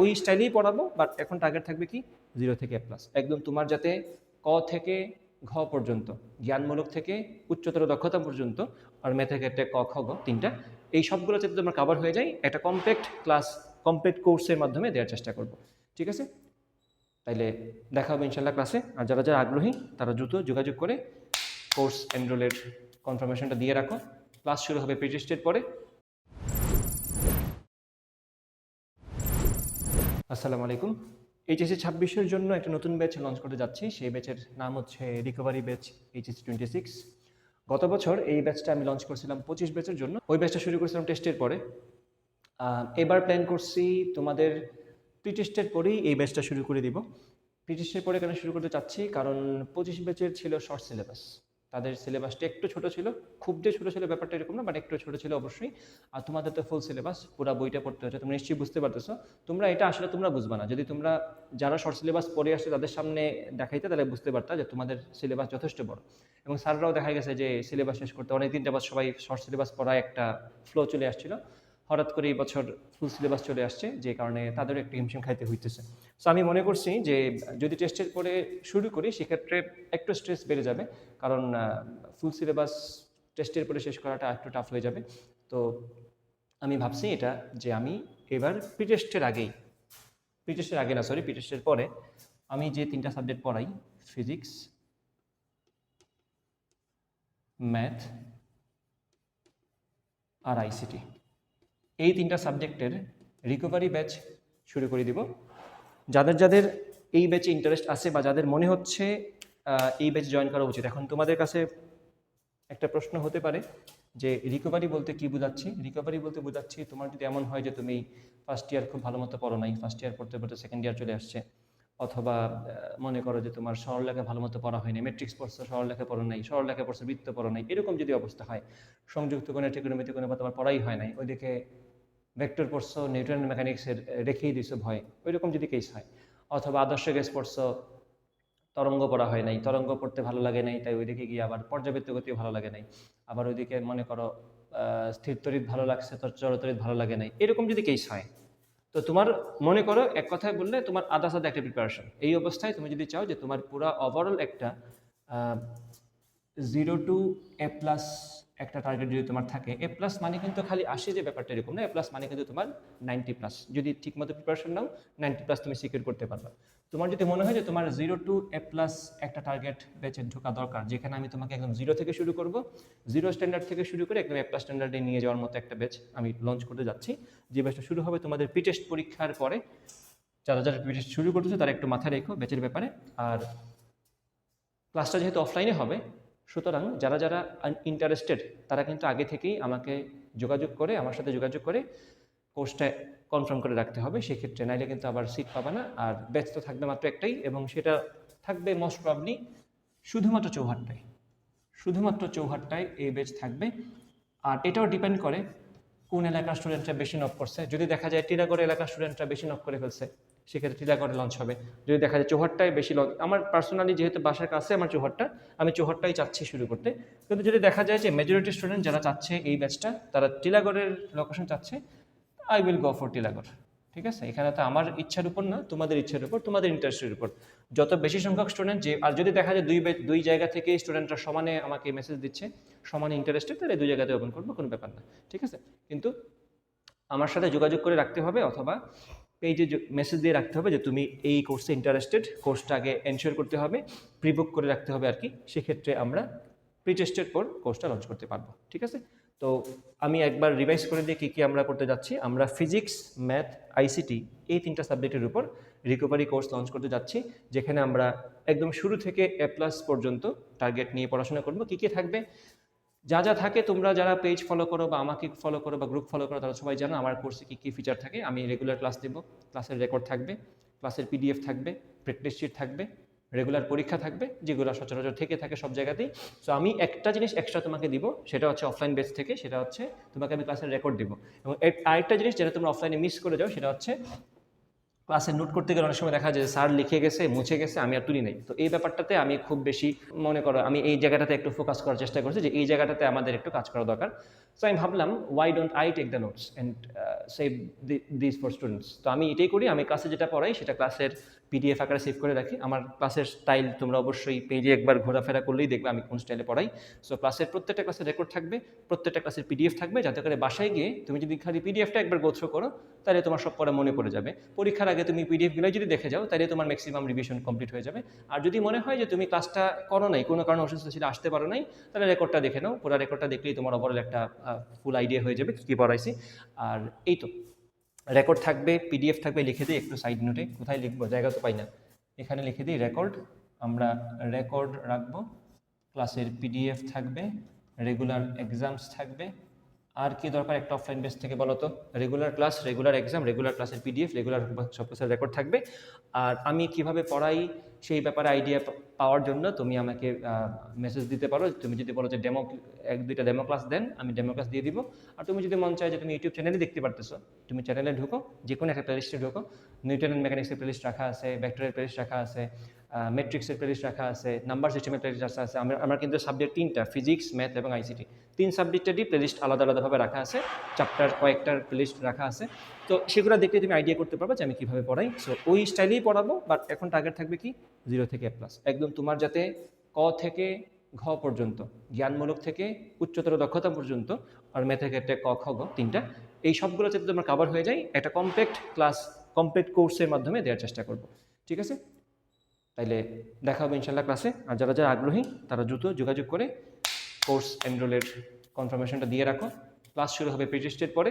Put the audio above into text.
ওই স্টাইলেই পড়াবো বাট এখন টার্গেট থাকবে কি? জিরো থেকে এ প্লাস একদম তোমার যাতে ক থেকে ঘ পর্যন্ত, জ্ঞানমূলক থেকে উচ্চতর দক্ষতা পর্যন্ত, আর ম্যাথের ক্ষেত্রে ক, খ, গ, তিনটা, এই সবগুলো যাতে তোমার কাভার হয়ে যায়, একটা কমপ্লেক্ট ক্লাস কমপ্লিট কোর্সের মাধ্যমে দেওয়ার চেষ্টা করব। ঠিক আছে? তাইলে দেখা হবে ইনশাল্লাহ ক্লাসে আর যারা যারা আগ্রহী, তারা দ্রুত যোগাযোগ করে কোর্স এনরোলের কনফার্মেশনটা দিয়ে রাখো। ক্লাস শুরু হবে প্রি টেস্টের পরে। আসসালামু আলাইকুম। এইচএসসি ছাব্বিশের জন্য একটা নতুন ব্যাচ লঞ্চ করতে যাচ্ছি। সেই ব্যাচের নাম হচ্ছে recovery batch HSC twenty six গত বছর এই ব্যাচটা আমি লঞ্চ করছিলাম পঁচিশ ব্যাচের জন্য। ওই ব্যাচটা শুরু করেছিলাম টেস্টের পরে। এবার প্ল্যান করছি তোমাদের প্রি টেস্টের পরেই এই ব্যাচটা শুরু করে দিব। প্রি টেস্টের পরে কেন শুরু করতে চাচ্ছি? কারণ পঁচিশ ব্যাচের ছিল শর্ট সিলেবাস তাদের সিলেবাসটা একটু ছোট ছিল, খুব যে ছোট ছিল ব্যাপারটা এরকম না বাট একটু ছোট ছিল অবশ্যই। আর তোমাদের তো ফুল সিলেবাস পুরো বইটা পড়তে হচ্ছে তোমরা নিশ্চয়ই বুঝতে পারতেছো। তোমরা এটা আসলে তোমরা বুঝবা না। যদি তোমরা যারা শর্ট সিলেবাস পড়ে আসছে তাদের সামনে দেখাইতে তাহলে বুঝতে পারতা যে তোমাদের সিলেবাস যথেষ্ট বড়। এবং স্যাররাও দেখা গেছে যে সিলেবাস শেষ করতে অনেক দিন যাবত সবাই শর্ট সিলেবাস পড়ায় একটা ফ্লো চলে আসছিল। হঠাৎ করে এই বছর ফুল সিলেবাস চলে আসছে, যে কারণে তাদেরও একটু হিমশিম খাইতে হইতেছে। সো আমি মনে করছি যে, যদি টেস্টের পরে শুরু করি, সেক্ষেত্রে একটু স্ট্রেস বেড়ে যাবে, কারণ ফুল সিলেবাস টেস্টের পরে শেষ করাটা একটু টাফ হয়ে যাবে। তো, আমি ভাবছি এটা যে, আমি এবার প্রি টেস্টের আগেই প্রি টেস্টের আগে না সরি প্রি টেস্টের পরে আমি যে তিনটা সাবজেক্ট পড়াই ফিজিক্স ম্যাথ আর আইসিটি এই তিনটা সাবজেক্টের রিকভারি ব্যাচ শুরু করে দিব। যাদের যাদের এই ব্যাচে ইন্টারেস্ট আছে বা যাদের মনে হচ্ছে এই ব্যাচ জয়েন করা উচিত, এখন তোমাদের কাছে একটা প্রশ্ন হতে পারে যে রিকভারি বলতে কি বোঝাচ্ছি? রিকভারি বলতে বোঝাচ্ছি তোমার যদি এমন হয় যে তুমি ফার্স্ট ইয়ার খুব ভালো মতো পড়ো নাই ফার্স্ট ইয়ার পড়তে পড়তে সেকেন্ড ইয়ার চলে আসছে, অথবা মনে করো যে তোমার সরলরেখা ভালো মতো পড়া হয়নি ম্যাট্রিক্স পড়ছো, সরলরেখা পড়ো নাই, সরলরেখা পড়ছো, বৃত্ত পড়ো নাই, এরকম যদি অবস্থা হয়, সংযুক্ত কোনো ত্রিকোণমিতি কোনো তোমার পড়াই হয় নাই, ওইদিকে ভেক্টর পড়ছো নিউটন মেকানিক্সের রেখেই দিছো ভয়। ওইরকম যদি কেস হয়, অথবা আদর্শ গ্যাস পড়ছো তরঙ্গ পড়া হয় নাই, তরঙ্গ পড়তে ভালো লাগে নাই, তাই ওইদিকে গিয়ে আবার পর্যাবৃত্ত গতিও ভালো লাগে নাই। আবার ওইদিকে মনে করো স্থির তরিৎ ভালো লাগছে, তোর চরতরিৎ ভালো লাগে নাই, এরকম যদি কেস হয়, তো তোমার মনে করো, এক কথায় বললে তোমার আদা সাদা একটা প্রিপারেশন এই অবস্থায় তুমি যদি চাও যে তোমার পুরো ওভারঅল একটা জিরো টু এ প্লাস একটা টার্গেট যদি তোমার থাকে এ প্লাস মানে কিন্তু খালি আসে যে ব্যাপারটা এরকম না এ প্লাস মানে কিন্তু তোমার নাইনটি প্লাস যদি ঠিকমতো প্রিপারেশন নাও নাইনটি প্লাস তুমি সিকিউর করতে পারবে। তোমার যদি মনে হয় যে তোমার জিরো টু এ প্লাস একটা টার্গেট বেচে ঢোকা দরকার, যেখানে আমি তোমাকে একদম জিরো থেকে শুরু করব জিরো স্ট্যান্ডার্ড থেকে শুরু করে একদম এ প্লাস স্ট্যান্ডার্ডে নিয়ে যাওয়ার মতো একটা ব্যাচ আমি লঞ্চ করতে যাচ্ছি। যে ব্যাচটা শুরু হবে তোমাদের প্রি টেস্ট পরীক্ষার পরে, যারা যারা প্রি টেস্ট শুরু করতেছে তারা একটু মাথায় রেখো ব্যাচের ব্যাপারে। আর ক্লাসটা যেহেতু অফলাইনে হবে সুতরাং যারা যারা ইন্টারেস্টেড তারা কিন্তু আগে থেকেই আমাকে যোগাযোগ করে, আমার সাথে যোগাযোগ করে কোর্সটা কনফার্ম করে রাখতে হবে। সেক্ষেত্রে নাইলে কিন্তু আবার সিট পাবে না। আর ব্যাচ তো থাকবে মাত্র একটাই এবং সেটা থাকবে মোস্ট প্রবলি শুধুমাত্র চৌহাট্টায়। শুধুমাত্র চৌহাট্টায় এই ব্যাচ থাকবে। আর এটাও ডিপেন্ড করে কোন এলাকার স্টুডেন্টরা বেশি নক করছে। যদি দেখা যায় টিরাগড় এলাকার স্টুডেন্টরা বেশি নক করে ফেলছে সেক্ষেত্রে টিলাগড়ে লঞ্চ হবে। যদি দেখা যায় চৌহাট্টায় বেশি লঞ্চ আমার পার্সোনালি যেহেতু বাসার কাছে আমার চৌহাট্টা, আমি চৌহাট্টাই চাচ্ছি শুরু করতে। কিন্তু যদি দেখা যায় যে মেজরিটি স্টুডেন্ট যারা চাচ্ছে এই ব্যাচটা তারা টিলাগড়ের লোকেশন চাচ্ছে I will go for Tilagarh. ঠিক আছে? এখানে তো আমার ইচ্ছার উপর না, তোমাদের ইচ্ছার উপর, তোমাদের ইন্টারেস্টের উপর। যত বেশি সংখ্যক স্টুডেন্ট যে, আর যদি দেখা যায় দুই দুই জায়গা থেকে স্টুডেন্টরা সমানে আমাকে মেসেজ দিচ্ছে, সমানে ইন্টারেস্টেড তাহলে দুই জায়গাতে ওপেন করব, কোনো ব্যাপার না। ঠিক আছে? কিন্তু আমার সাথে যোগাযোগ করে রাখতে হবে অথবা পেজে মেসেজ দিয়ে রাখতে হবে যে তুমি এই কোর্সে ইন্টারেস্টেড কোর্সটা আগে এনশিওর করতে হবে প্রি বুক করে রাখতে হবে আর কি। সেক্ষেত্রে আমরা প্রি টেস্টের পর কোর্সটা লঞ্চ করতে পারব, ঠিক আছে? তো আমি একবার রিভাইজ করে দিয়ে কী কী আমরা করতে যাচ্ছি। আমরা ফিজিক্স ম্যাথ আইসিটি এই তিনটা সাবজেক্টের উপর রিকভারি কোর্স লঞ্চ করতে যাচ্ছি, যেখানে আমরা একদম শুরু থেকে এ প্লাস পর্যন্ত টার্গেট নিয়ে পড়াশোনা করব। কী কী থাকবে? যা যা থাকে তোমরা যারা পেজ ফলো করো বা আমাকে ফলো করো বা গ্রুপ ফলো করো, তারা সবাই জানো আমার কোর্সে কী কী ফিচার থাকে। আমি রেগুলার ক্লাস দেবো। ক্লাসের রেকর্ড থাকবে ক্লাসের পিডিএফ থাকবে প্র্যাকটিস শিট থাকবে রেগুলার পরীক্ষা থাকবে, যেগুলো সচরাচর থেকে থাকে সব জায়গাতেই। সো আমি একটা জিনিস এক্সট্রা তোমাকে দিব, সেটা হচ্ছে অফলাইন বেস থেকে, সেটা হচ্ছে তোমাকে আমি ক্লাসের রেকর্ড দিব। এবং আরেকটা জিনিস যেটা তোমরা অফলাইনে মিস করে যাও, সেটা হচ্ছে ক্লাসে নোট করতে গেলে অনেক সময় দেখা যায় স্যার লিখে গেছে, মুছে গেছে, আমি আর তুলি নাই। তো এই ব্যাপারটাতে আমি খুব বেশি মনে করো, আমি এই জায়গাটাতে একটু ফোকাস করার চেষ্টা করছি যে এই জায়গাটাতে আমাদের একটু কাজ করা দরকার। সো আমি ভাবলাম why don't I take the notes and save this for students তো আমি এটাই করি, আমি ক্লাসে যেটা পড়াই সেটা ক্লাসের পিডিএফ আকারে সেভ করে রাখি। আমার ক্লাসের স্টাইল তোমরা অবশ্যই পেজে একবার ঘোরাফেরা করলেই দেখবে আমি কোন স্টাইলে পড়াই। সো ক্লাসের প্রত্যেকটা ক্লাসের রেকর্ড থাকবে, প্রত্যেকটা ক্লাসের পিডিএফ থাকবে, যাতে করে বাসায় গিয়ে তুমি যদি খালি পিডিএফটা একবার গোথ্র করো, তাহলে তোমার সব পড়া মনে পড়ে যাবে। পরীক্ষার আগে তুমি পিডিএফগুলো যদি দেখে যাও, তাহলে তোমার ম্যাক্সিমাম রিভিশন কমপ্লিট হয়ে যাবে। আর যদি মনে হয় যে তুমি ক্লাসটা করো নাই, কোনো কারণে অসুস্থ ছিল, আসতে পারো নাই, তাহলে রেকর্ডটা দেখে নাও। পুরো রেকর্ডটা দেখলেই তোমার ওভারঅল একটা ফুল আইডিয়া হয়ে যাবে, কী পড়াইছি? আর এই তো রেকর্ড থাকবে পিডিএফ থাকবে, লিখে দিই একটু সাইড নোটে কোথায় লিখব? জায়গা তো পাই না। এখানে লিখে দিই রেকর্ড আমরা রেকর্ড রাখব ক্লাসের পিডিএফ থাকবে রেগুলার এক্সামস থাকবে। আর কি দরকার একটা অফলাইন বেস থেকে বলো তো? Regular class regular exam regular ক্লাসের পিডিএফ রেগুলার সব রেকর্ড থাকবে। আর আমি কীভাবে পড়াই সেই ব্যাপারে আইডিয়া পাওয়ার জন্য তুমি আমাকে মেসেজ দিতে পারো। তুমি যদি বলো যে ডেমো এক, দুইটা ডেমো ক্লাস দেন, আমি ডেমো ক্লাস দিয়ে দিব। আর তুমি যদি মন চায় যে তুমি ইউটিউব চ্যানেলে দেখতে পারতেছো, তুমি চ্যানেলে ঢুকো যে কোনো একটা প্লেলিস্টে ঢুকো। নিউটন অ্যান্ড মেকানিক্সের প্লেলিস্ট রাখা আছে ব্যাকটেরিয়াল প্লেলিস্ট রাখা আছে মেট্রিক্সের প্লেলিস্ট রাখা আছে নাম্বার সিস্টেমের প্লেলিস্ট রাখা আছে, আমার আমার কিন্তু সাবজেক্ট তিনটা ফিজিক্স ম্যাথ এবং আইসিটি তিন সাবজেক্টেরই প্লেলিস্ট আলাদা আলাদাভাবে রাখা আছে চ্যাপ্টার কয়েকটার প্লেলিস্ট রাখা আছে। তো সেগুলো দেখলে তুমি আইডিয়া করতে পারবে যে আমি কীভাবে পড়াই। সো ওই স্টাইলেই পড়াবো বাট এখন টার্গেট থাকবে কি? জিরো থেকে এ প্লাস একদম তোমার যাতে ক থেকে ঘ পর্যন্ত, জ্ঞানমূলক থেকে উচ্চতর দক্ষতা পর্যন্ত, আর ম্যাথের ক্ষেত্রে ক, খ, গ, তিনটা, এই সবগুলো যাতে তোমার কাভার হয়ে যায় একটা কমপ্লিট ক্লাস কমপ্লিট কোর্সের মাধ্যমে দেওয়ার চেষ্টা করব। ঠিক আছে? তাইলে দেখা হবে ইনশাল্লাহ ক্লাসে আর যারা যারা আগ্রহী, তারা দ্রুত যোগাযোগ করে কোর্স এনরোলের কনফার্মেশনটা দিয়ে রাখো। ক্লাস শুরু হবে প্রিটেস্টের পরে।